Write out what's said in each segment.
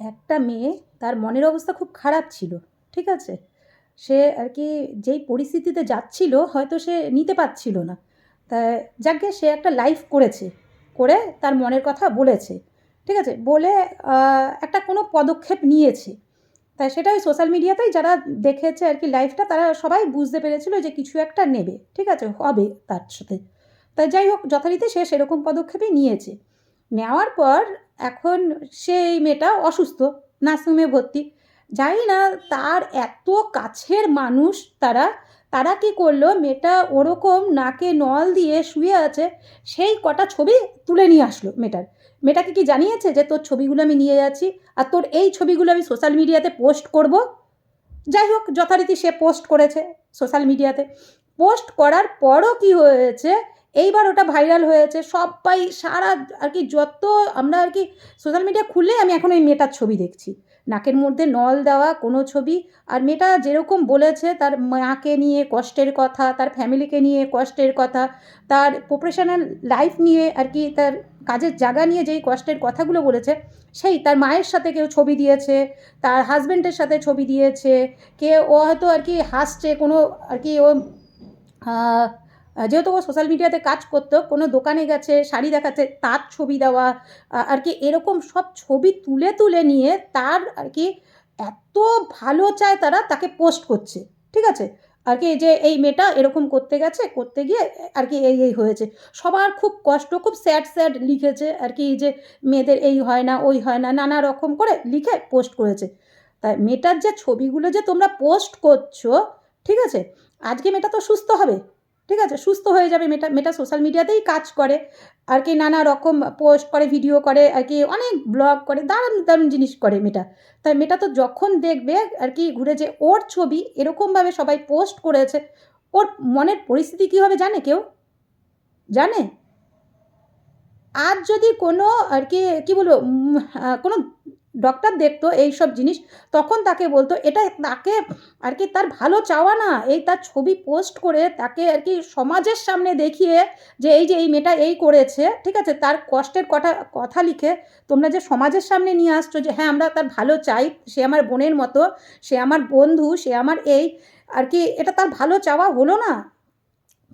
একটা মেয়ে, তার মনের অবস্থা খুব খারাপ ছিল, ঠিক আছে? সে আর কি যেই পরিস্থিতিতে যাচ্ছিল, হয়তো সে নিতে পারছিল না। তা যাকে সে একটা লাইভ করেছে, করে তার মনের কথা বলেছে, ঠিক আছে? বলে একটা কোনো পদক্ষেপ নিয়েছে। তাই সেটা ওই সোশ্যাল মিডিয়াতেই যারা দেখেছে আর কি লাইভটা তারা সবাই বুঝতে পেরেছিল যে কিছু একটা নেবে, ঠিক আছে? হবে তার সাথে। তাই যাই হোক, যথারীতি সে সেরকম পদক্ষেপই নিয়েছে। নেওয়ার পর এখন সেই মেয়েটা অসুস্থ, নার্সিংহোমে ভর্তি। জানি না তার এত কাছের মানুষ তারা তারা কি করল? মেয়েটা ওরকম নাকে নল দিয়ে শুয়ে আছে, সেই কটা ছবি তুলে নিয়ে আসলো মেয়েটার। মেয়েটাকে কি জানিয়েছে যে তোর ছবিগুলো আমি নিয়ে যাচ্ছি আর তোর এই ছবিগুলো আমি সোশ্যাল মিডিয়াতে পোস্ট করব? যাই হোক, যথারীতি সে পোস্ট করেছে সোশ্যাল মিডিয়াতে। পোস্ট করার পরও কি হয়েছে এইবার ওটা ভাইরাল হয়েছে, সবাই সারা আর কি যত আমরা আর কি সোশ্যাল মিডিয়া খুললে আমি এখন ওই মেয়েটার ছবি দেখছি। নাকের মধ্যে নল দেওয়া কোনো ছবি, আর মেয়েটা যেরকম বলেছে তার মাকে নিয়ে কষ্টের কথা, তার ফ্যামিলিকে নিয়ে কষ্টের কথা, তার প্রফেশনাল লাইফ নিয়ে আর কি তার কাজের জায়গা নিয়ে যেই কষ্টের কথাগুলো বলেছে, সেই তার মায়ের সাথে কেউ ছবি দিয়েছে, তার হাজব্যান্ডের সাথে ছবি দিয়েছে কে ও হয়তো আর কি হাসছে, কোনো আর কি ও যেহেতু ও সোশ্যাল মিডিয়াতে কাজ করতো, কোনো দোকানে গেছে, শাড়ি দেখাচ্ছে, তার ছবি দেওয়া আর কি এরকম সব ছবি তুলে তুলে নিয়ে তার আর কি এত ভালো চায় তারা, তাকে পোস্ট করছে, ঠিক আছে? আর কি যে এই মেয়েটা এরকম করতে গেছে, করতে গিয়ে আর কি এই এই হয়েছে। সবার খুব কষ্ট, খুব স্যাড স্যাড লিখেছে, আর কি যে মেয়েদের এই হয় না, ওই হয় না, নানা রকম করে লিখে পোস্ট করেছে। তাই মেয়েটার যে ছবিগুলো যে তোমরা পোস্ট করছ, ঠিক আছে? আজকে মেয়েটা তো সুস্থ হবে। ঠিক আছে? সুস্থ হয়ে যাবে মেটা মেয়েটা সোশ্যাল মিডিয়াতেই কাজ করে। আর কি নানা রকম পোস্ট করে, ভিডিও করে, আর কি অনেক ব্লগ করে, দারুণ দারুণ জিনিস করে মেয়েটা তাই মেয়েটা তো যখন দেখবে, আর কি ঘুরে যে ওর ছবি এরকমভাবে সবাই পোস্ট করেছে, ওর মনের পরিস্থিতি কী হবে জানে কেউ? জানে? আর যদি কোনো, আর কি, কী বলব কোনো ডক্টর দেখতো এই সব জিনিস, তখন তাকে বলতো, এটা তাকে আর কি তার ভালো চাওয়া না। এই তার ছবি পোস্ট করে তাকে আর কি সমাজের সামনে দেখিয়ে যে এই যে এই মেয়েটা এই করেছে, ঠিক আছে? তার কষ্টের কথা কথা লিখে তোমরা যে সমাজের সামনে নিয়ে আসছো যে হ্যাঁ আমরা তার ভালো চাই, সে আমার বোনের মতো, সে আমার বন্ধু, সে আমার এই, আর কি এটা তার ভালো চাওয়া হলো না?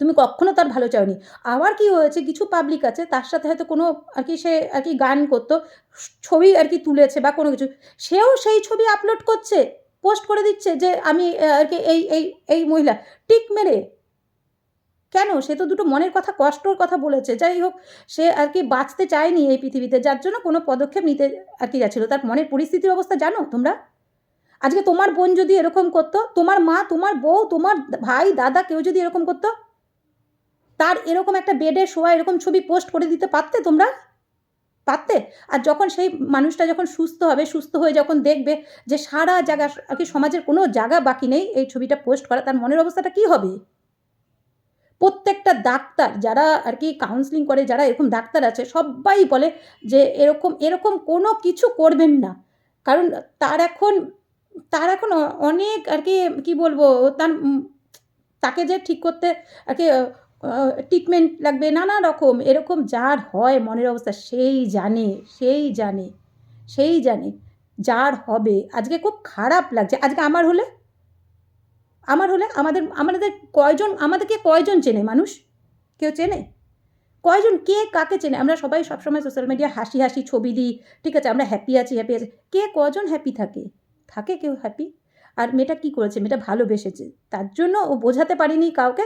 তুমি কখনো তার ভালো চাওনি। আবার কি হয়েছে? কিছু পাবলিক আছে, তার সাথে হয়তো কোনো আর কি সে আর কি গান করতো, ছবি আর কি তুলেছে বা কোনো কিছু, সেও সেই ছবি আপলোড করছে পোস্ট করে দিচ্ছে যে আমি আর কি এই এই এই মহিলা, টিক মেরে। কেন? সে তো দুটো মনের কথা, কষ্টর কথা বলেছে। যাই হোক, সে আর কি বাঁচতে চায়নি এই পৃথিবীতে, যার জন্য কোনো পদক্ষেপ নিতে আর কি যাচ্ছিল। তার মনের পরিস্থিতির অবস্থা জানো তোমরা? আজকে তোমার বোন যদি এরকম করতো, তোমার মা, তোমার বউ, তোমার ভাই, দাদা কেউ যদি এরকম করতো তার এরকম একটা বেডে শোয়া, এরকম ছবি পোস্ট করে দিতে পারতে তোমরা? পারতে? আর যখন সেই মানুষটা যখন সুস্থ হবে, সুস্থ হয়ে যখন দেখবে যে সারা জায়গা আর কি সমাজের কোনো জায়গা বাকি নেই, এই ছবিটা পোস্ট করা, তার মনের অবস্থাটা কী হবে? প্রত্যেকটা ডাক্তার যারা আর কি কাউন্সিলিং করে, যারা এরকম ডাক্তার আছে, সবাই বলে যে এরকম এরকম কোনো কিছু করবেন না। কারণ তার এখন তার এখন অনেক আর কি, কী বলব, তার তাকে যে ঠিক করতে আর কি ট্রিটমেন্ট লাগবে, নানা রকম, এরকম যার হয় মনের অবস্থা, সেই জানে সেই জানে সেই জানে যার হবে। আজকে খুব খারাপ লাগছে। আজকে আমার হলে? আমার হলে? আমাদের আমাদের কয়জন, আমাদেরকে কয়জন চেনে মানুষ? কেউ চেনে? কয়জন, কে কাকে চেনে? আমরা সবাই সবসময় সোশ্যাল মিডিয়া হাসি হাসি ছবি দিই, ঠিক আছে? আমরা হ্যাপি আছি হ্যাপি আছি। কে কজন হ্যাপি থাকে? থাকে কেউ হ্যাপি আর মেয়েটা কী করেছে? মেয়েটা ভালোবেসেছে। তার জন্য ও বোঝাতে পারিনি কাউকে।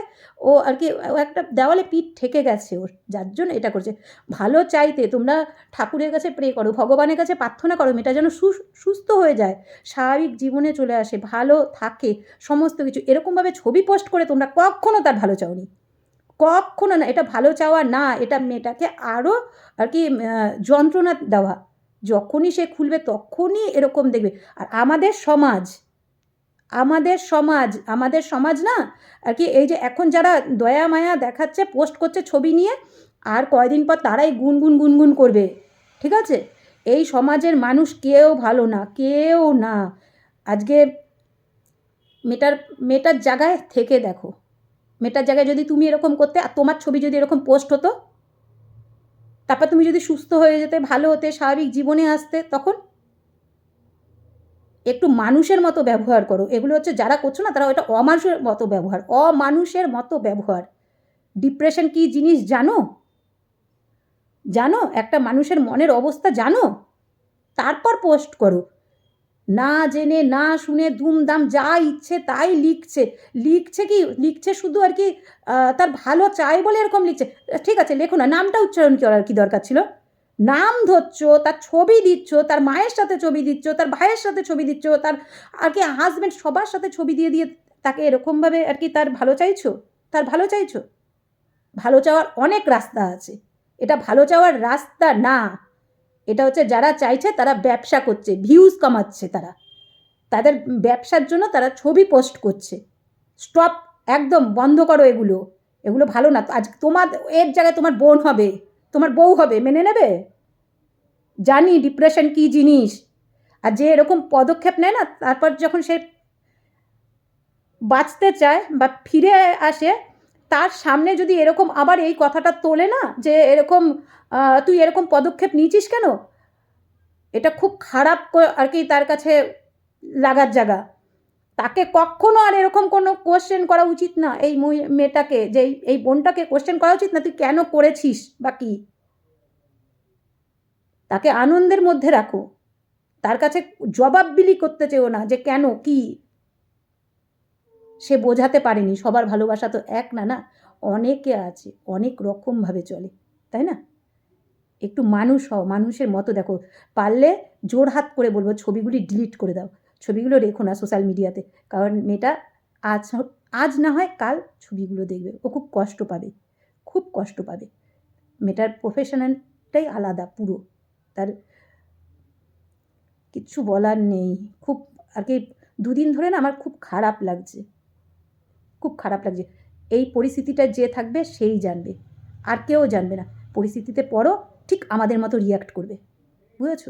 ও আর কি, ও একটা দেওয়ালে পিঠ ঠেকে গেছে ওর, যার জন্য এটা করছে। ভালো চাইতে তোমরা ঠাকুরের কাছে প্রে করো, ভগবানের কাছে প্রার্থনা করো, মেয়েটা যেন সুস্থ হয়ে যায়, স্বাভাবিক জীবনে চলে আসে, ভালো থাকে, সমস্ত কিছু। এরকমভাবে ছবি পোস্ট করে তোমরা কখনও তার ভালো চাওনি। কখনো না, এটা ভালো চাওয়া না, এটা মেয়েটাকে আরও আর কি যন্ত্রণা দেওয়া। যখনই সে খুলবে, তখনই এরকম দেখবে। আর আমাদের সমাজ আমাদের সমাজ আমাদের সমাজ না, আর কি এই যে এখন যারা দয়া, মায়া দেখাচ্ছে পোস্ট করছে ছবি নিয়ে, আর কয়দিন পর তারাই গুনগুন গুনগুন করবে, ঠিক আছে? এই সমাজের মানুষ কেউ ভালো না, কেউ না। আজকে মেটার মেটার জায়গায় থেকে দেখো। মেটার জায়গায় যদি তুমি এরকম করতে, আর তোমার ছবি যদি এরকম পোস্ট হতো, তারপর তুমি যদি সুস্থ হয়ে যেতে, ভালো হতে, স্বাভাবিক জীবনে আসতে, তখন একটু মানুষের মতো ব্যবহার করো। এগুলো হচ্ছে যারা করছ না, তারা ওটা অমানুষের মতো ব্যবহার। অমানুষের মতো ব্যবহার। ডিপ্রেশন কী জিনিস জানো? জানো? একটা মানুষের মনের অবস্থা জানো? তারপর পোস্ট করো। না জেনে, না শুনে, ধুমধাম, যা ইচ্ছে তাই লিখছে। লিখছে কি? লিখছে শুধু আর কি তার ভালো চাই বলে এরকম লিখছে। ঠিক আছে, লেখো না। নামটা উচ্চারণ করার কি দরকার ছিল? নাম ধরছ, তার ছবি দিচ্ছ, তার মায়ের সাথে ছবি দিচ্ছ, তার ভাইয়ের সাথে ছবি দিচ্ছ, তার আর কি হাজব্যান্ড সবার সাথে ছবি দিয়ে দিয়ে তাকে এরকমভাবে আর কি তার ভালো চাইছো? তার ভালো চাইছো? ভালো চাওয়ার অনেক রাস্তা আছে। এটা ভালো চাওয়ার রাস্তা না। এটা হচ্ছে যারা চাইছে তারা ব্যবসা করছে ভিউজ কামাচ্ছে তারা। তাদের ব্যবসার জন্য তারা ছবি পোস্ট করছে। স্টপ একদম বন্ধ করো এগুলো। এগুলো ভালো না। আজ তোমার এর জায়গায় তোমার বোন হবে। তোমার বউ হবে, মেনে নেবে? জানি ডিপ্রেশন কী জিনিস। আর যে এরকম পদক্ষেপ নেয় না, তারপর যখন সে বাঁচতে চায় বা ফিরে আসে, তার সামনে যদি এরকম আবার এই কথাটা তোলে না, যে এরকম তুই এরকম পদক্ষেপ নিয়েছিস কেন? এটা খুব খারাপ আর কি তার কাছে লাগার জায়গা। তাকে কখনো আর এরকম কোনো কোশ্চেন করা উচিত না। এই মেয়েটাকে যে এই- এই বোনটাকে কোশ্চেন করা উচিত না, তুই কেন করেছিস বা কী? তাকে আনন্দের মধ্যে রাখো। তার কাছে জবাববিলি করতে চেও না যে কেন, কি? সে বোঝাতে পারেনি, সবার ভালোবাসা তো এক না না, অনেকে আছে, অনেক রকমভাবে চলে, তাই না? একটু মানুষ হও, মানুষের মতো দেখো। পারলে জোর হাত করে বলব, ছবিগুলি ডিলিট করে দাও। ছবিগুলো রেখো না সোশ্যাল মিডিয়াতে কারণ মেয়েটা আজ আজ না হয় কাল ছবিগুলো দেখবে। ও খুব কষ্ট পাবে। খুব কষ্ট পাবে। মেয়েটার প্রফেশনালটাই আলাদা পুরো। তার কিচ্ছু বলার নেই। খুব আর কি দুদিন ধরে না আমার খুব খারাপ লাগছে। খুব খারাপ লাগছে। এই পরিস্থিতিটা যে থাকবে সেই জানবে। আর কেউ জানবে না। পরিস্থিতিতে পড়ো, ঠিক আমাদের মতো রিয়াক্ট করবে। বুঝেছ?